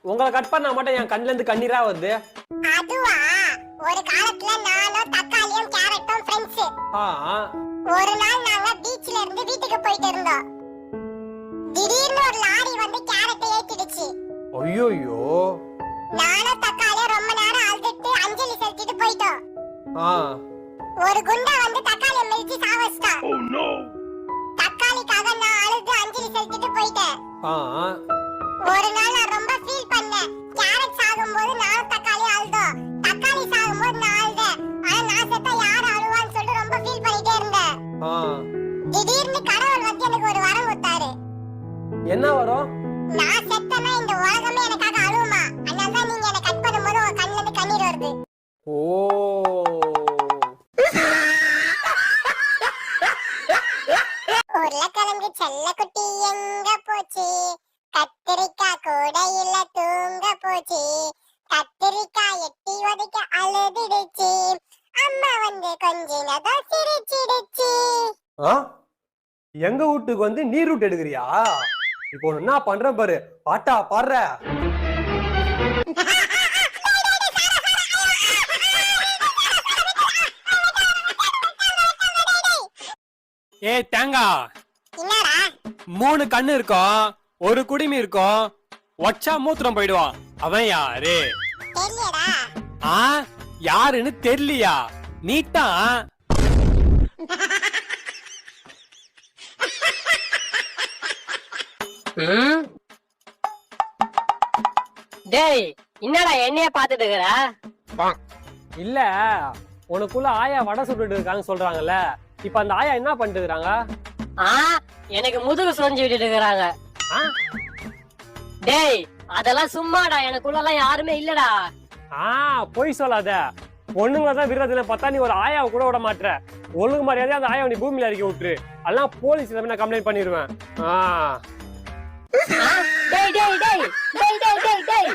உங்களை கட் பண்ணா மட்டும் என் கண்ணுல இருந்து கண்ணீரா வருது. அதுவா? ஒரு காலத்துல நானும் தக்காளியும் கேரட்டும் ஃப்ரெண்ட்ஸ் ஆ. ஒரு நாள் நாங்க பீச்ல இருந்து வீட்டுக்கு போயிட்டு இருந்தோம். திடீர்னு ஒரு லாரி வந்து கேரட்டை ஏத்திடுச்சு. ஐயோயோ. நானும் தக்காளியும் ரொம்ப நேரம் அழுதுட்டு அஞ்சலி செலுத்திட்டு போயிட்டோம். ஆ. ஒரு குண்டா வந்து தக்காளியை மிதிச்சு சாவச்சிட்டான். தக்காளிக்காக நான் அழுது அஞ்சலி செலுத்திட்டு போயிட்டேன். ஆ. ஒரு நாள் நான் ரொம்ப ஃபீல் பண்ணேன். கேரட் சாகும்போது நானும் தக்காளி அழுதோம். தக்காளி சாகும்போது நான் அழுதேன். ஆனா நான் செத்தா யார் அழுவான்னு சொல்லிட்டு ரொம்ப ஃபீல் பண்ணிட்டே இருந்தேன். திடீர்னு கடவுள் வந்து எனக்கு ஒரு வரம் கொடுத்தாரு. என்ன வரும்? நான் செத்தனா இந்த உலகமே எனக்காக அழுவுமா? அதனால தான் நீங்க என்ன கட் பண்ணும்போது உங்க கண்ணுல இருந்து கண்ணீர் வருது. ஓ. உருளைக்கிழங்கு செல்லக்குட்டி எங்க போச்சு? கூடையில தூங்க போச்சு கத்திரிக்காய் எட்டி ஒதைக்க அழுதுடுச்சு. அம்மா வந்து கொஞ்சினதோ சிரிச்சிடுச்சு. ஆ? எங்க வீட்டுக்கு வந்து நீர் ரூட் எடுக்கிறியா? இப்போ என்ன பண்ற பாரு? பாட்டா பாடுற. ஏய் என்னடா? மூணு கண்ணு இருக்கும் ஒரு குடிமி இருக்கும் ஒச்சா மூத்திரம் போயிடுவான் அவன் யாரு? தெரியலடா. ஆ? யாருன்னு தெரியலையா? நீட்டான்? டேய் என்னடா என்னைய பாத்துட்டு இருக்கிற? இல்ல உனக்குள்ள ஆயா வடை சுட்டுட்டு இருக்காங்க சொல்றாங்கல்ல. இப்ப அந்த ஆயா என்ன பண்ணிட்டு இருக்காங்க ஆ எனக்கு முதுகு சொரிஞ்சு விட்டுட்டு இருக்கிறாங்க. ஆ? டேய் அதெல்லாம் சும்மாடா எனக்குள்ளலாம் யாருமே இல்லடா. ஆ பொய் சொல்லாத. பொண்ணுங்களை தான் விடுறதுல பார்த்தா நீ ஒரு ஆயாவை கூட விட மாட்ற ஒழுங்கு மரியாதையா அந்த ஆயாவை நீ பூமியில இறக்கி விட்டுரு. அதெல்லாம் போலீஸ் நான் கம்ப்ளைண்ட் பண்ணிடுவேன். ஆ. டேய் டேய் டேய் டேய் டேய் டேய்.